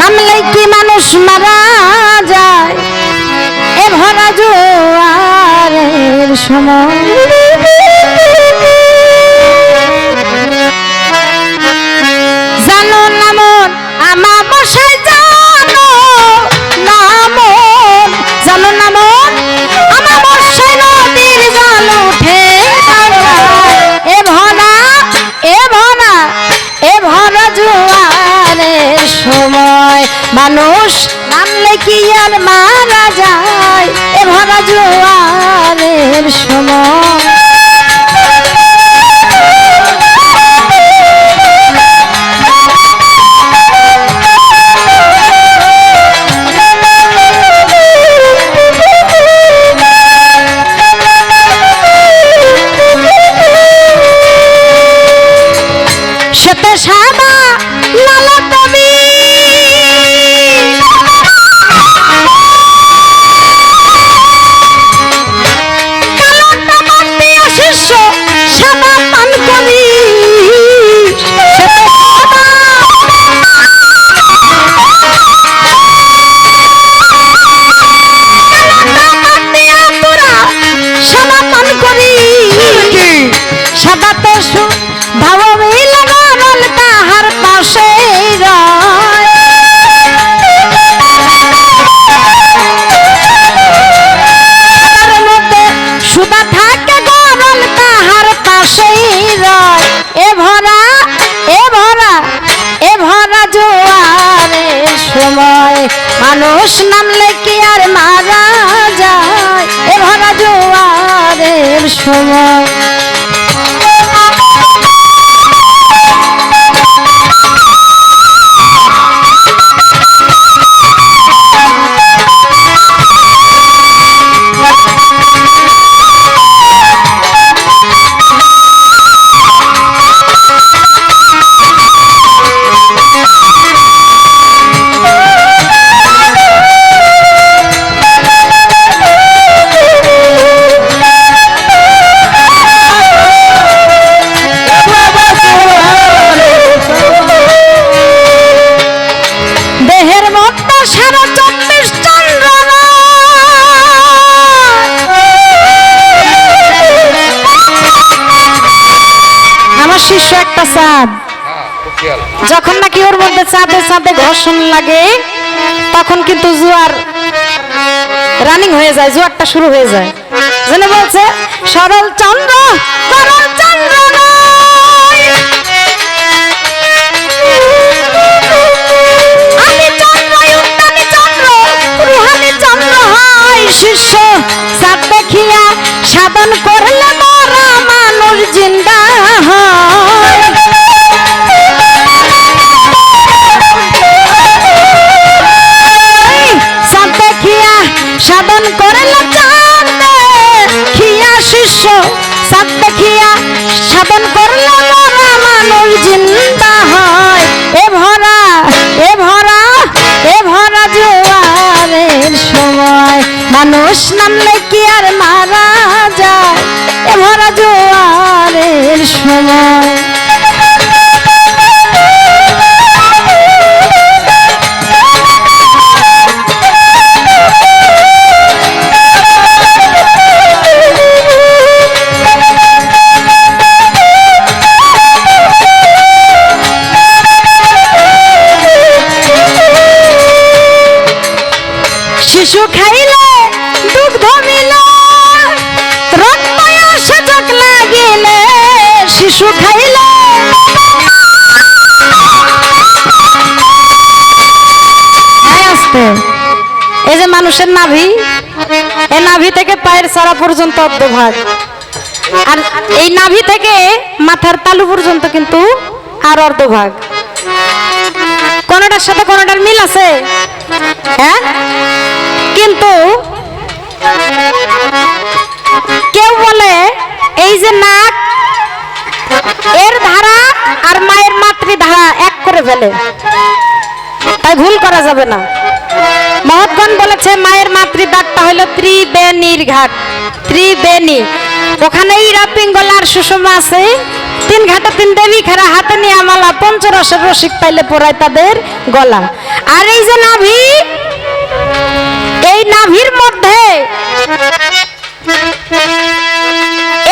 নামলে কি মানুষ মারা যায়। এ ভরা জোয়ারের সময়। জানো নামন আমার বসায় জানো নামন জানো নামন মানুষ নামলে কি আর মারা যায়? এ ভরা জোয়ারের সময়। মানুষ নামলে কি আর মারা যায়। এ ভরা জোয়ারের সময়। একটা চাঁদ। যখন নাকি ওর মধ্যে চাঁদে চাঁদে ঘর্ষণ লাগে, তখন কিন্তু জোয়ার রানিং হয়ে যায়, জোয়ারটা শুরু হয়ে যায়। জেনে বলছে, সরল সাধন করলে চাঁদ। দেখিয়া শিষ্য সাত দেখিয়া সাধন করলে মানুষ জিন্দা হয়। এ ভরা এ ভরা এ ভরা জোয়ারের সময়। মানুষ নামলে কি আর মারা যায়? এ ভরা জোয়ারের সময়। শিশু খাইলে দুগ্ধ মিল রক্তয়া লাগিলে, শিশু খাইলে। এই যে মানুষের নাভি এই নাভি থেকে পায়ের সারা পর্যন্ত অর্ধভাগ। আর এই নাভি থেকে মাথার তালু পর্যন্ত কিন্তু আর অর্ধভাগ। কোনটার সাথে কোনটার মিল আছে? হ্যাঁ? কিন্তু কেউ বলে, এই যে নাক, এর ধারা আর মায়ের মাতৃ ধারা এক করে ফেলে। তাই ভুল করা যাবে না। মহৎগণ বলেছে, মায়ের মাতৃ দাগটা হলো ত্রিবেণীর ঘাট, ত্রিবেণী। ওখানেই রাপিঙ্গলার সুষমা আছে। তিন ঘাটে তিন দেবী খেরা, হাতে নিয়ে মালা, পঞ্চরসের রসিক পাইলে পরায় তাদের গলা। আর এই যে নাভি এই নাভির মধ্যে।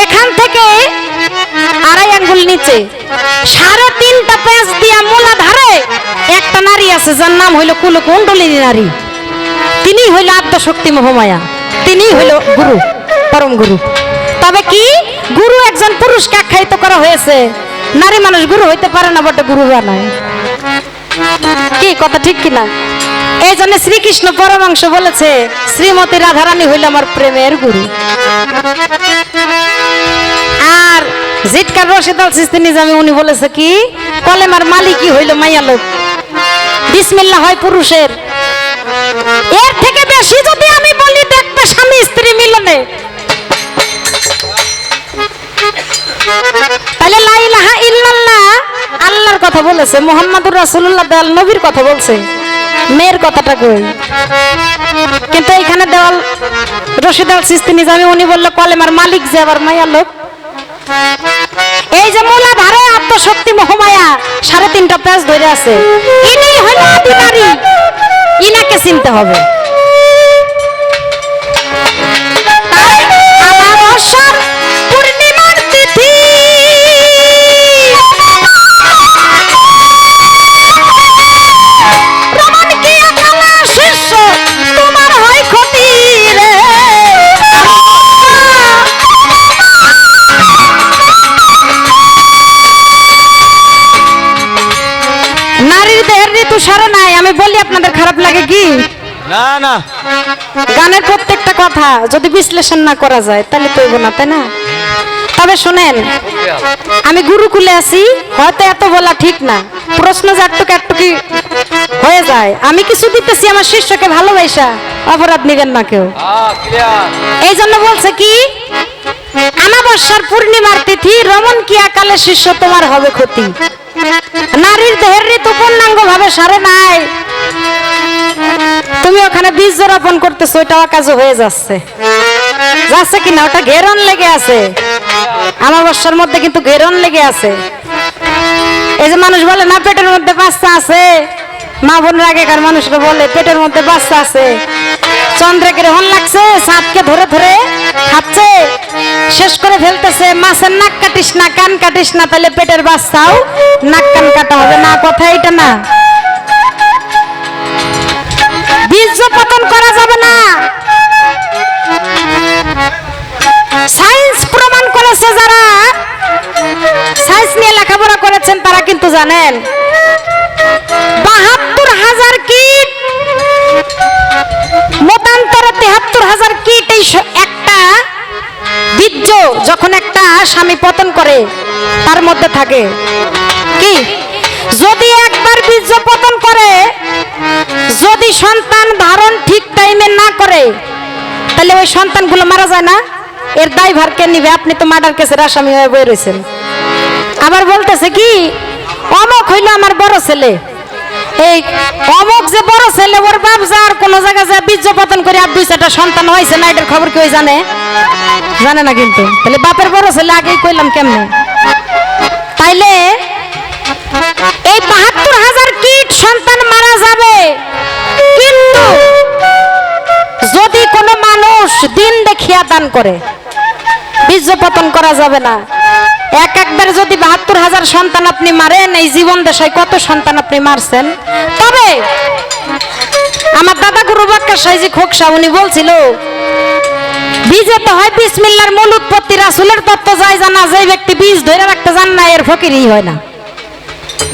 এখান থেকে আড়াই আঙ্গুল নিচে। সাড়ে তিনটা পেঁচ দিয়া মূলা একটা নারী আছে, যার নাম হইল কুলকুণ্ডলিনী নারী। তিনি হইল আত্মশক্তি মহামায়া তিনি হইল গুরু, পরম গুরু। তবে কি? গুরু একজন পুরুষকে আখ্যায়িত করা হয়েছে। নারী মানুষ গুরু হইতে পারে না, বটে গুরু বানায় কি, কথা ঠিক কিনা? এই জন্য শ্রীকৃষ্ণ পরমাংশ বলেছে, শ্রীমতী রাধারানী হইল আমার প্রেমের গুরু। আর জিটকার রশিদাল সিস্তি নিজামে উনি বলেছে কি, কলেমার মালিকই হইল মাইয়া লোক। বিসমিল্লাহ হয় পুরুষের। এর থেকে বেশি যদি আমি বলি, দেখবে স্বামী স্ত্রী মিলনে। তাহলে লা ইলাহা ইল্লাল্লাহ আল্লাহর কথা বলেছে, মোহাম্মদুর রাসূলুল্লাহ দেওয়াল নবীর কথা বলছে। মেয়ের কথাটা কই? কিন্তু এখানে দেওয়াল রশিদাল সিস্তি যাবে উনি বলল, কলেমার মালিক যে আবার মায়া লোক। এই যে মোলা ধারে আত্মশক্তি মহামায়া, সাড়ে তিনটা পেজ ধরে আছে। ইনি হলো আদি ইনাকে চিনতে হবে। সারে নাই আমি বলি আপনাদের খারাপ লাগে কি? না না। গানের প্রত্যেকটা কথা যদি বিশ্লেষণ না করা যায় তাহলে তো হইব না তাই না? তবে শুনেন আমি গুরুকুলে আছি হয়তো এত বলা ঠিক না। প্রশ্ন যে একটুকু একটুকি হয়ে যায়। আমি কিছু দিতেছি আমার শিষ্যকে ভালোবাসা অপরাধ নিবেন না কেউ। এই জন্য বলছে কি? আমাবস্যার পূর্ণিমার তিথি রমন কি আকালে শিষ্য তোমার হবে ক্ষতি। নারীর দেহের ঋতু পূর্ণাঙ্গ ভাবে সারে নাই। তুমি ওখানে বীজ রোপণ করতেছো হয়ে যাচ্ছে। যাচ্ছে কিনা, ওটা ঘেরন লেগে আছে। আমাবস্যার মধ্যে কিন্তু ঘেরন লেগে আছে। এই যে মানুষ বলে, না, পেটের মধ্যে বাচ্চা আছে। মা বোনের আগেকার মানুষরা বলে, পেটের মধ্যে বাচ্চা আছে। চন্দ্রে গ্রহণ লাগছে, সাপকে ধরে ধরে খাচ্ছে, শেষ করে ফেলতেছে, মাছের নাক কাটিস না, কান কাটিস না, তাহলে পেটের বাচ্চাও নাক কান কাটা হবে না, কথা এটা না। বীর্য পতন করা যাবে না। সায়েন্স প্রমাণ করেছে যারা, সায়েন্স নিয়ে লেখাপড়া করেছেন তারা কিন্তু জানেন। যখন একটা স্বামী পতন করে, তার মধ্যে থাকে কি? যদি একবার বীর্য পতন করে, যদি সন্তান ধারণ ঠিক টাইমে না করে, তাহলে ওই সন্তানগুলো মারা যায় না? এর দায়ভার কে নিবে? আপনি তো মার্ডার কেসের আসামি হয়ে বয়ে রয়েছেন। আবার বলতেছে কি, অমক হইল আমার বড় ছেলে। এই অমক যে বড় ছেলে, ওর বাপ আর কোন জায়গায় যা বীর্য পতন করে আর দুই চারটা সন্তান হয়েছে না, এটার খবর কেউ জানে? জানে না কিন্তু। তাহলে বাপের বড় ছেলে আগেই কইলাম কেমনে? তাইলে এই বাহাত্তর হাজার কিট সন্তান মারা যাবে। কিন্তু যদি কোনো মানুষ দিন দেখিয়া দান করে, বীর্য পতন করা যাবে না। এক একবার যদি বাহাত্তর হাজার সন্তান আপনি মারেন, এই জীবন দেশায় কত সন্তান আপনি মারছেন? তবে আমার দাদা গুরু বাক্কা সাইজি খোকসা, উনি বলছিল বীজে তো হয় বিসমিল্লার মূল উৎপত্তি রাসুলের তত্ত্ব যায় জানা যে ব্যক্তি বীজ ধরে রাখতে জান না এর ফকিরই হয় না।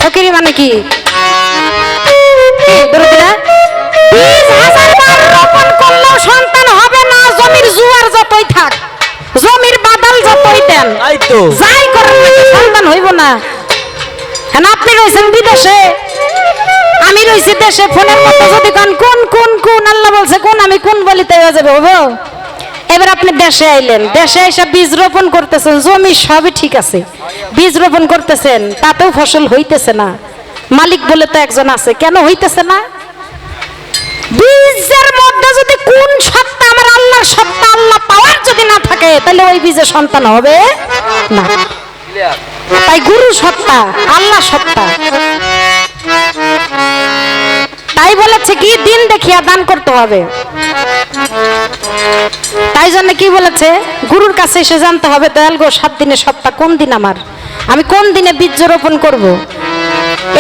ফকিরি মানে কি? রোপণ করলেও সন্তান হবে না জমির জুয়ার যতই থাক জমির বাদাল যতই দেন যাই করেন সন্তান হইব না। এখন আপনি রয়েছেন বিদেশে? আমি রয়েছি দেশে ফোনের মতো যদি কোন কোন কোন কোন আল্লাহ বলছে কোন আমি কোন বলিতে হয়ে যাবে হব এবার আপনি দেশে আইলেন। দেশে এসে বীজ রোপণ করতেছেন জমি সবই ঠিক আছে। বীজ রোপণ করতেছেন তাতেও ফসল হইতেছে না। মালিক বলে তো একজন আছে কেন হইতেছে না? বীজের মধ্যে যদি কোন সত্তা আমার আল্লাহর সত্তা আল্লাহ পাওয়ার যদি না থাকে তাহলে ওই বীজের সন্তান হবে না। তাই গুরু সত্তা আল্লাহ সত্তা। তাই বলেছে কি? দিন দেখিয়া দান করতে হবে। তাই জন্য কি বলেছে? গুরুর কাছে এসে জানতে হবে, দয়াল গো, সাত দিনের সপ্তাহ, কোন দিন আমার? আমি কোন দিনে বীজ রোপণ করব।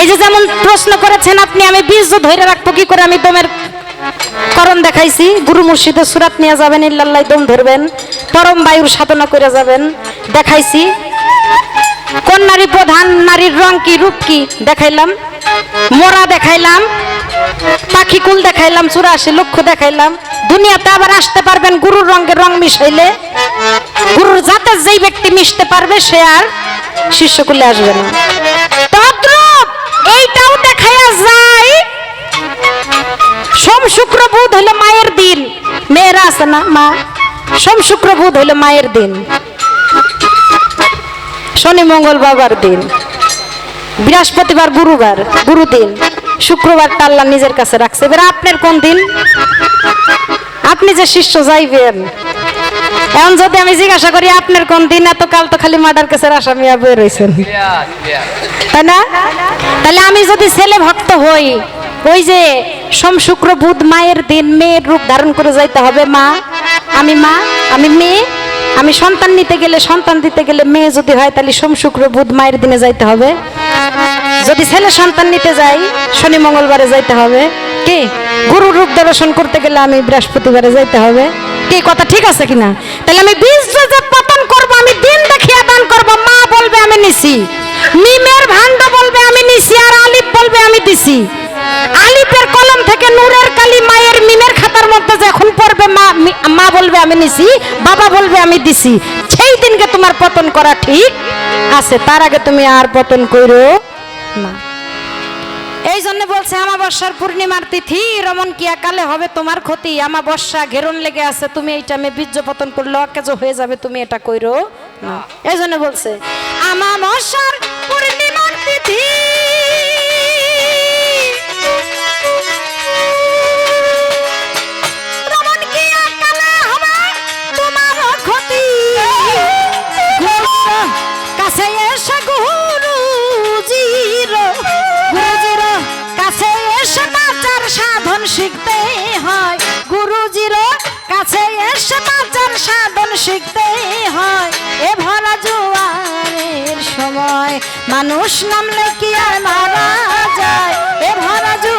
এই যে যেমন প্রশ্ন করেছেন আপনি, আমি বীজ ধরে রাখব, কি করে আমি দমের করণ দেখাইছি? গুরু মুর্শিদের সুরাত নিয়ে যাবেন, ইল্লাল্লাহ দম ধরবেন, পরম বায়ুর সাধনা করে যাবেন, দেখাইছি। কোন নারী প্রধান, নারীর রং কি, রূপ কি, দেখাইলাম। মোরা দেখাইলাম। পাখি কুল দেখাইলাম চুরাশি লক্ষ দেখাইলাম। দুনিয়াতে আবার আসতে পারবেন, গুরুর রঙের রং মিশাইলে। গুরুর জাতের যেই ব্যক্তি মিশতে পারবে, সে আর শিষ্যকুলে আসবে না। তদ্রূপ এইটাও দেখাইয়া যায়। সোম শুক্র বুধ হইল মায়ের দিন। মেয়েরা আছে না, মা? সোম শুক্র বুধ হইল মায়ের দিন। শনি মঙ্গল বাবার দিন। বৃহস্পতিবার গুরুবার গুরু দিন শুক্রবার আল্লাহ নিজের কাছে রাখছে। এবার আপনার কোন দিন? আপনি যে শিষ্য যাইবেন। এখন যদি আমি জিজ্ঞাসা করি, আপনার কোন দিন? এত কাল তো খালি মার্ডার কেসের আসামি রয়েছেন তাই না? তাহলে আমি যদি ছেলে ভক্ত হই, ওই যে সোম শুক্র বুধ মায়ের দিন মেয়ের রূপ ধারণ করে যাইতে হবে, মা, আমি মা, আমি মেয়ে, আমি সন্তান নিতে গেলে সন্তান দিতে গেলে মেয়ে যদি হয়, তাহলে সোম শুক্র বুধ মায়ের দিনে যাইতে হবে। যদি ছেলে সন্তান নিতে যাই, শনি মঙ্গলবারে যাইতে হবে। কি? গুরু রূপ দর্শন করতে গেলে আমি বৃহস্পতিবারে যাইতে হবে। কি, কথা ঠিক আছে কিনা? তাহলে আমি বীজ পতন করব, আমি দিন দেখিয়া দান করব, মা বলবে আমি নিছি। মিমের ভান্ড বলবে আমি নিছি, আর আলিফ বলবে আমি দিছি। আলিফের কলম থেকে নূরের কালি মায়ের মিমের খাতার মধ্যে যখন পড়বে, মা মা বলবে আমি নিছি, বাবা বলবে আমি দিছি। সেই দিনকে তোমার পতন করা ঠিক আছে, তার আগে তুমি আর পতন করো না। এই জন্য বলছে আমাবস্যার পূর্ণিমার তিথি রমন কিয়া কালে হবে তোমার ক্ষতি। আমাবস্যা ঘেরন লেগে আছে তুমি এইটা আমি বীর্য পতন করলে অকেজ হয়ে যাবে তুমি এটা কইরো না। এই জন্য বলছে আমাবস্যার পূর্ণিমার তিথি। কাছে শিখতে হয়। গুরুজির কাছে এসে পাচার সাধন শিখতে হয়। এ ভরা জুয়ারের সময় মানুষ নামলে কি আর মারা যায়? এ ভরা জু